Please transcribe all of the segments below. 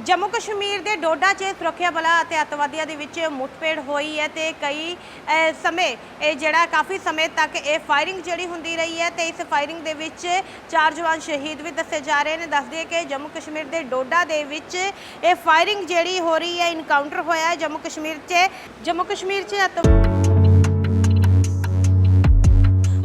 ਜੰਮੂ ਕਸ਼ਮੀਰ ਦੇ ਡੋਡਾ 'ਚ ਸੁਰੱਖਿਆ ਬਲਾਂ ਅਤੇ ਅੱਤਵਾਦੀਆਂ ਦੇ ਵਿੱਚ ਮੁੱਠਭੇੜ ਹੋਈ ਹੈ ਤੇ ਕਈ ਸਮੇਂ, ਇਹ ਜਿਹੜਾ ਕਾਫੀ ਸਮੇਂ ਤੱਕ ਇਹ ਫਾਇਰਿੰਗ ਜਿਹੜੀ ਹੁੰਦੀ ਰਹੀ ਹੈ ਤੇ ਇਸ ਫਾਇਰਿੰਗ ਦੇ ਵਿੱਚ ਚਾਰ ਜਵਾਨ ਸ਼ਹੀਦ ਵੀ ਦੱਸੇ ਜਾ ਰਹੇ ਨੇ। ਦੱਸਦੀ ਹੈ ਕਿ ਜੰਮੂ ਕਸ਼ਮੀਰ ਦੇ ਡੋਡਾ ਦੇ ਵਿੱਚ ਇਹ ਫਾਇਰਿੰਗ ਜਿਹੜੀ ਹੋ ਰਹੀ ਹੈ ਇਨਕਾਊਂਟਰ ਹੋਇਆ ਹੈ ਜੰਮੂ ਕਸ਼ਮੀਰ 'ਚ। ਜੰਮੂ ਕਸ਼ਮੀਰ 'ਚ ਅੱਤ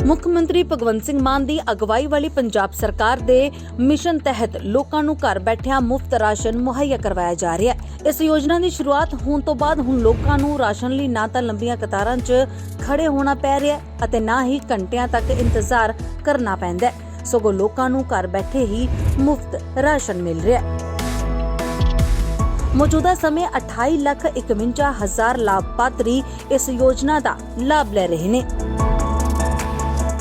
ਮੁੱਖ ਮੰਤਰੀ ਭਗਵੰਤ ਸਿੰਘ ਮਾਨ ਦੀ ਅਗਵਾਈ ਵਾਲੀ ਪੰਜਾਬ ਸਰਕਾਰ ਦੇ ਮਿਸ਼ਨ ਤਹਿਤ ਲੋਕਾਂ ਨੂੰ ਘਰ ਬੈਠਿਆਂ ਮੁਫਤ ਰਾਸ਼ਨ ਮੁਹੱਈਆ ਕਰਵਾਇਆ ਜਾ ਰਿਹਾ ਹੈ। ਇਸ ਯੋਜਨਾ ਦੀ ਸ਼ੁਰੂਆਤ ਹੋਣ ਤੋਂ ਬਾਅਦ ਹੁਣ ਲੋਕਾਂ ਨੂੰ ਰਾਸ਼ਨ ਲਈ ਨਾ ਤਾਂ ਲੰਬੀਆਂ ਕਤਾਰਾਂ 'ਚ ਖੜੇ ਹੋਣਾ ਪੈ ਰਿਹਾ ਅਤੇ ਨਾ ਹੀ ਘੰਟਿਆਂ ਤੱਕ ਇੰਤਜ਼ਾਰ ਕਰਨਾ ਪੈਂਦਾ ਸਗੋਂ ਲੋਕਾਂ ਨੂੰ ਘਰ ਬੈਠੇ ਹੀ ਮੁਫਤ ਰਾਸ਼ਨ ਮਿਲ ਰਿਹਾ ਹੈ। ਮੌਜੂਦਾ ਸਮੇਂ 28 ਲੱਖ 51 ਹਜ਼ਾਰ ਲਾਭਪਾਤਰੀ ਇਸ ਯੋਜਨਾ ਦਾ ਲਾਭ ਲੈ ਰਹੇ ਨੇ।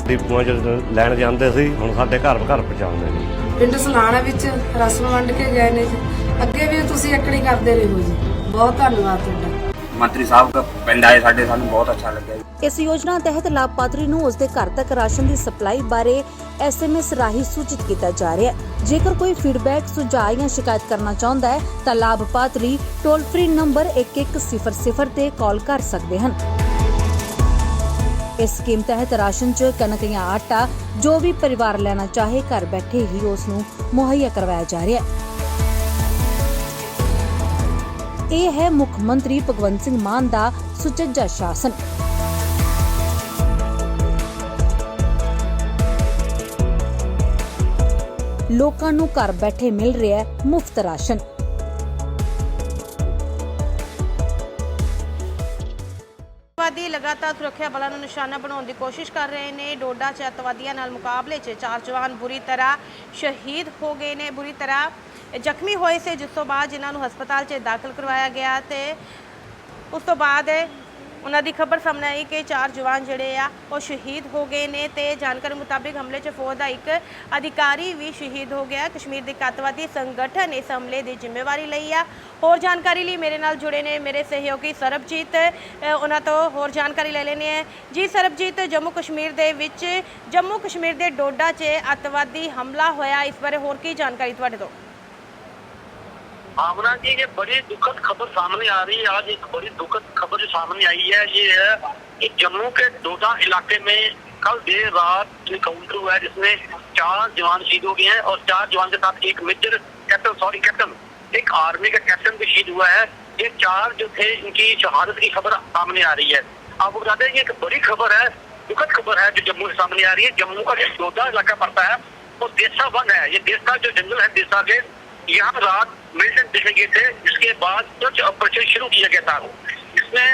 ਡਿਪੂਆਂ 'ਚ ਲੈਣ ਜਾਂਦੇ ਸੀ ਹੁਣ ਸਾਡੇ ਘਰ ਘਰ ਪਹੁੰਚਾਉਂਦੇ ਨੇ। ਪਿੰਡ ਸਲਾਣਾ ਵਿੱਚ ਰਸਮ ਵੰਡ ਕੇ ਗਏ ਨੇ ਜੀ। ਅੱਗੇ ਵੀ ਤੁਸੀਂ ਇਕੜੀ ਕਰਦੇ ਰਹੋ ਜੀ। ਬਹੁਤ ਧੰਨਵਾਦ ਤੁਹਾਡਾ। ਮੰਤਰੀ ਸਾਹਿਬ ਦਾ ਪਿੰਡ ਆਏ ਸਾਡੇ ਸਾਨੂੰ ਬਹੁਤ ਅੱਛਾ ਲੱਗਿਆ ਜੀ। ਇਸ ਯੋਜਨਾ ਤਹਿਤ ਲਾਭਪਾਤਰੀ ਨੂੰ ਉਸਦੇ ਘਰ ਤੱਕ ਰਾਸ਼ਨ ਦੀ ਸਪਲਾਈ ਬਾਰੇ ਐਸਐਮਐਸ ਰਾਹੀਂ ਸੂਚਿਤ ਕੀਤਾ ਜਾ ਰਿਹਾ ਹੈ। ਜੇਕਰ ਕੋਈ ਫੀਡਬੈਕ ਸੁਝਾਅ ਜਾਂ ਸ਼ਿਕਾਇਤ ਕਰਨਾ ਚਾਹੁੰਦਾ ਹੈ ਤਾਂ ਲਾਭਪਾਤਰੀ ਟੋਲ ਫ੍ਰੀ ਨੰਬਰ 1100 ਤੇ ਕਾਲ ਕਰ ਸਕਦੇ ਹਨ। ਇਸ ਸਕੀਮ ਤਹਿਤ ਰਾਸ਼ਨ 'ਚ ਕਣਕ ਜਾਂ ਆਟਾ ਜੋ ਵੀ ਪਰਿਵਾਰ ਲੈਣਾ ਚਾਹੇ ਘਰ ਬੈਠੇ ਹੀ ਉਸ ਨੂੰ ਮੁਹੱਈਆ ਕਰਵਾਇਆ ਜਾ ਰਿਹਾ ਹੈ। ਇਹ ਹੈ ਮੁੱਖ ਮੰਤਰੀ ਭਗਵੰਤ ਸਿੰਘ ਮਾਨ ਦਾ ਸੁਚੱਜਾ ਸ਼ਾਸਨ। ਲੋਕਾਂ ਨੂੰ ਘਰ ਬੈਠੇ ਮਿਲ ਰਿਹਾ ਮੁਫਤ ਰਾਸ਼ਨ। ਅੱਤਵਾਦੀ ਲਗਾਤਾਰ ਸੁਰੱਖਿਆ ਬਲਾਂ ਨੂੰ ਨਿਸ਼ਾਨਾ ਬਣਾਉਣ ਦੀ ਕੋਸ਼ਿਸ਼ ਕਰ ਰਹੇ ਨੇ। ਡੋਡਾ 'ਚ ਅੱਤਵਾਦੀਆਂ ਨਾਲ ਮੁਕਾਬਲੇ 'ਚ ਚਾਰ ਜਵਾਨ ਬੁਰੀ ਤਰ੍ਹਾਂ ਸ਼ਹੀਦ ਹੋ ਗਏ ਨੇ। ਬੁਰੀ ਤਰ੍ਹਾਂ ਜ਼ਖਮੀ ਹੋਏ ਸੀ, ਜਿਸ ਤੋਂ ਬਾਅਦ ਜਿਨ੍ਹਾਂ ਨੂੰ ਹਸਪਤਾਲ 'ਚ ਦਾਖਲ ਕਰਵਾਇਆ ਗਿਆ ਤੇ ਉਸ ਤੋਂ ਬਾਅਦ ਉਹਨਾਂ ਦੀ ਖਬਰ ਸਾਹਮਣੇ ਆਈ ਕਿ ਚਾਰ ਜਵਾਨ ਜਿਹੜੇ ਆ, ਉਹ ਸ਼ਹੀਦ ਹੋ ਗਏ ਨੇ ਤੇ ਜਾਣਕਾਰੀ ਮੁਤਾਬਿਕ ਹਮਲੇ 'ਚ ਫੌਜ ਦਾ ਇੱਕ ਅਧਿਕਾਰੀ ਵੀ ਸ਼ਹੀਦ ਹੋ ਗਿਆ। ਕਸ਼ਮੀਰ ਦੇ ਅੱਤਵਾਦੀ ਸੰਗਠਨ ਇਸ ਹਮਲੇ ਦੀ ਜ਼ਿੰਮੇਵਾਰੀ ਲਈ ਆ। ਹੋਰ ਜਾਣਕਾਰੀ ਲਈ ਮੇਰੇ ਨਾਲ ਜੁੜੇ ਨੇ ਮੇਰੇ ਸਹਿਯੋਗੀ ਸਰਬਜੀਤ। ਉਹਨਾਂ ਤੋਂ ਹੋਰ ਜਾਣਕਾਰੀ ਲੈ ਲੈਣੇ ਹੈ। ਜੀ ਸਰਬਜੀਤ, ਜੰਮੂ ਕਸ਼ਮੀਰ ਦੇ ਵਿੱਚ, ਜੰਮੂ ਕਸ਼ਮੀਰ ਦੇ ਡੋਡਾ 'ਚ ਅੱਤਵਾਦੀ ਹਮਲਾ ਹੋਇਆ। ਇਸ ਬਾਰੇ ਹੋਰ ਕੀ ਜਾਣਕਾਰੀ ਤੁਹਾਡੇ ਤੋਂ? भावना जी ये बड़ी दुखद खबर सामने आ रही है आज एक बड़ी दुखद खबर जो सामने आई है ये है कि जम्मू के डोडा इलाके में कल देर रात इनकाउंटर हुआ है जिसमें चार जवान शहीद हो गए हैं और चार जवान के साथ एक मेजर कैप्टन सॉरी कैप्टन एक आर्मी का कैप्टन भी शहीद हुआ है ये चार जो थे इनकी शहादत की खबर सामने आ रही है आपको बता दें ये एक बड़ी खबर है दुखद खबर है जो जम्मू से सामने आ रही है जम्मू का जो डोडा इलाका पड़ता है वो देसा वन है ये देसा जो जंगल है देसा के یہاں رات ملٹن دیکھے گئے تھے، جس کے بعد کچھ آپریشن شروع کیا گیا تھا۔ اس میں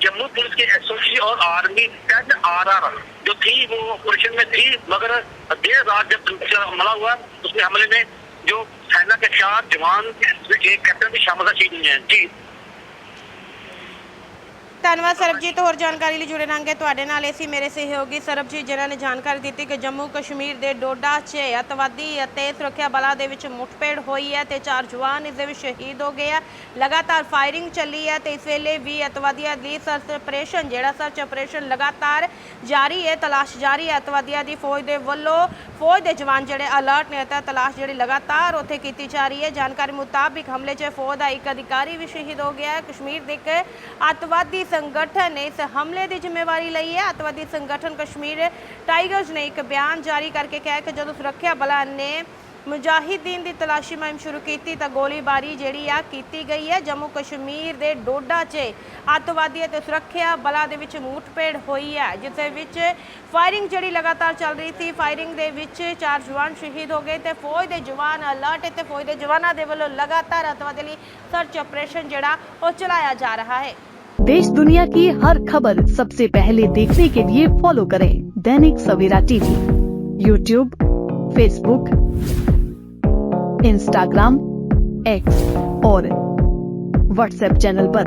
جموں پولیس کے ایسوسی اور آرمی ٹین آر آر جو تھی، وہ آپریشن میں تھی، مگر دیر رات جب حملہ ہوا، اس میں حملے میں جو سینا کے چار جوان، ایک کیپٹن بھی شامل شہید ہوئے ہیں۔ جی۔ ਧੰਨਵਾਦ ਸਰਬਜੀਤ, ਹੋਰ ਜਾਣਕਾਰੀ ਲਈ ਜੁੜੇ ਰਹਾਂਗੇ ਤੁਹਾਡੇ ਨਾਲ। ਅਸੀਂ ਮੇਰੇ ਸਹਿਯੋਗੀ ਸਰਬਜੀਤ, ਜਿਨ੍ਹਾਂ ਨੇ ਜਾਣਕਾਰੀ ਦਿੱਤੀ ਕਿ ਜੰਮੂ ਕਸ਼ਮੀਰ ਦੇ ਡੋਡਾ 'ਚ ਅੱਤਵਾਦੀ ਅਤੇ ਸੁਰੱਖਿਆ ਬਲਾਂ ਦੇ ਵਿੱਚ ਮੁੱਠਭੇੜ ਹੋਈ ਹੈ ਤੇ ਚਾਰ ਜਵਾਨ ਇਸ ਦੇ ਵਿੱਚ ਸ਼ਹੀਦ ਹੋ ਗਏ ਆ। ਲਗਾਤਾਰ ਫਾਇਰਿੰਗ ਚੱਲੀ ਹੈ ਤੇ ਇਸ ਵੇਲੇ ਵੀ ਅੱਤਵਾਦੀਆਂ ਦੀ ਸਰਚ ਆਪਰੇਸ਼ਨ, ਜਿਹੜਾ ਸਰਚ ਆਪਰੇਸ਼ਨ ਲਗਾਤਾਰ ਜਾਰੀ ਹੈ, ਤਲਾਸ਼ ਜਾਰੀ ਹੈ। ਅੱਤਵਾਦੀਆਂ ਦੀ ਫੌਜ ਦੇ ਵੱਲੋਂ ਫੌਜ ਦੇ ਜਵਾਨ ਜਿਹੜੇ ਅਲਰਟ ਨੇ ਤਾਂ ਤਲਾਸ਼ ਜਿਹੜੀ ਲਗਾਤਾਰ ਉੱਥੇ ਕੀਤੀ ਜਾ ਰਹੀ ਹੈ। ਜਾਣਕਾਰੀ ਮੁਤਾਬਿਕ ਹਮਲੇ 'ਚ ਫੌਜ ਦਾ ਇੱਕ ਅਧਿਕਾਰੀ ਵੀ ਸ਼ਹੀਦ ਹੋ ਗਿਆ ਹੈ। ਕਸ਼ਮੀਰ ਦੇ ਇੱਕ ਅੱਤਵਾਦੀ ਸੰਗਠਨ ਨੇ ਇਸ ਹਮਲੇ ਦੀ ਜ਼ਿੰਮੇਵਾਰੀ ਲਈ ਹੈ। ਅੱਤਵਾਦੀ ਸੰਗਠਨ ਕਸ਼ਮੀਰ ਟਾਈਗਰਸ ਨੇ ਇੱਕ ਬਿਆਨ ਜਾਰੀ ਕਰਕੇ ਕਿਹਾ ਕਿ ਜਦੋਂ ਸੁਰੱਖਿਆ ਬਲਾਂ ਨੇ ਮੁਜਾਹਿਦੀਨ ਦੀ ਤਲਾਸ਼ੀ ਮੁਹਿੰਮ ਸ਼ੁਰੂ ਕੀਤੀ ਤਾਂ ਗੋਲੀਬਾਰੀ ਜਿਹੜੀ ਆ ਕੀਤੀ ਗਈ ਹੈ। ਜੰਮੂ ਕਸ਼ਮੀਰ ਦੇ ਡੋਡਾ 'ਚ ਅੱਤਵਾਦੀ ਅਤੇ ਸੁਰੱਖਿਆ ਬਲਾਂ ਦੇ ਵਿੱਚ ਮੁੱਠਭੇੜ ਹੋਈ ਹੈ ਜਿਸ ਦੇ ਵਿੱਚ ਫਾਇਰਿੰਗ ਜਿਹੜੀ ਲਗਾਤਾਰ ਚੱਲ ਰਹੀ ਸੀ। ਫਾਇਰਿੰਗ ਦੇ ਵਿੱਚ ਚਾਰ ਜਵਾਨ ਸ਼ਹੀਦ ਹੋ ਗਏ ਤੇ ਫੌਜ ਦੇ ਜਵਾਨ ਅਲਰਟ ਤੇ ਫੌਜ ਦੇ ਜਵਾਨਾਂ ਦੇ ਵੱਲੋਂ ਲਗਾਤਾਰ ਅੱਤਵਾਦੀ ਲਈ ਸਰਚ ਆਪਰੇਸ਼ਨ ਜਿਹੜਾ ਉਹ ਚਲਾਇਆ ਜਾ ਰਿਹਾ ਹੈ। دیش دنیا کی ہر خبر سب سے پہلے دیکھنے کے لیے فالو کریں Dainik Savera TV, YouTube Facebook Instagram, X اور واٹس ایپ چینل پر۔